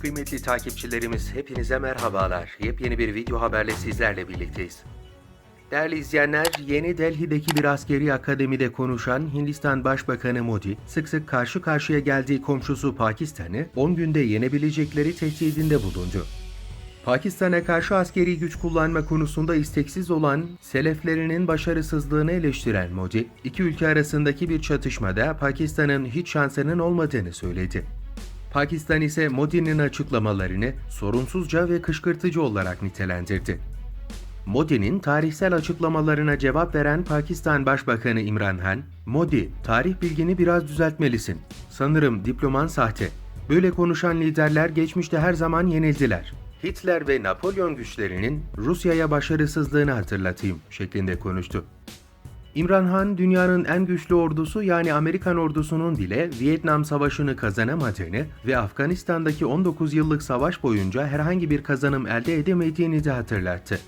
Kıymetli takipçilerimiz hepinize merhabalar. Yepyeni bir video haberle sizlerle birlikteyiz. Değerli izleyenler, yeni Delhi'deki bir askeri akademide konuşan Hindistan Başbakanı Modi, sık sık karşı karşıya geldiği komşusu Pakistan'ı 10 günde yenebilecekleri tehdidinde bulundu. Pakistan'a karşı askeri güç kullanma konusunda isteksiz olan seleflerinin başarısızlığını eleştiren Modi, iki ülke arasındaki bir çatışmada Pakistan'ın hiç şansının olmadığını söyledi. Pakistan ise Modi'nin açıklamalarını sorunsuzca ve kışkırtıcı olarak nitelendirdi. Modi'nin tarihsel açıklamalarına cevap veren Pakistan Başbakanı İmran Han, "Modi, tarih bilgini biraz düzeltmelisin. Sanırım diploman sahte. Böyle konuşan liderler geçmişte her zaman yenildiler. Hitler ve Napolyon güçlerinin Rusya'ya başarısızlığını hatırlatayım." şeklinde konuştu. İmran Han, dünyanın en güçlü ordusu yani Amerikan ordusunun bile Vietnam Savaşı'nı kazanamadığını ve Afganistan'daki 19 yıllık savaş boyunca herhangi bir kazanım elde edemediğini de hatırlattı.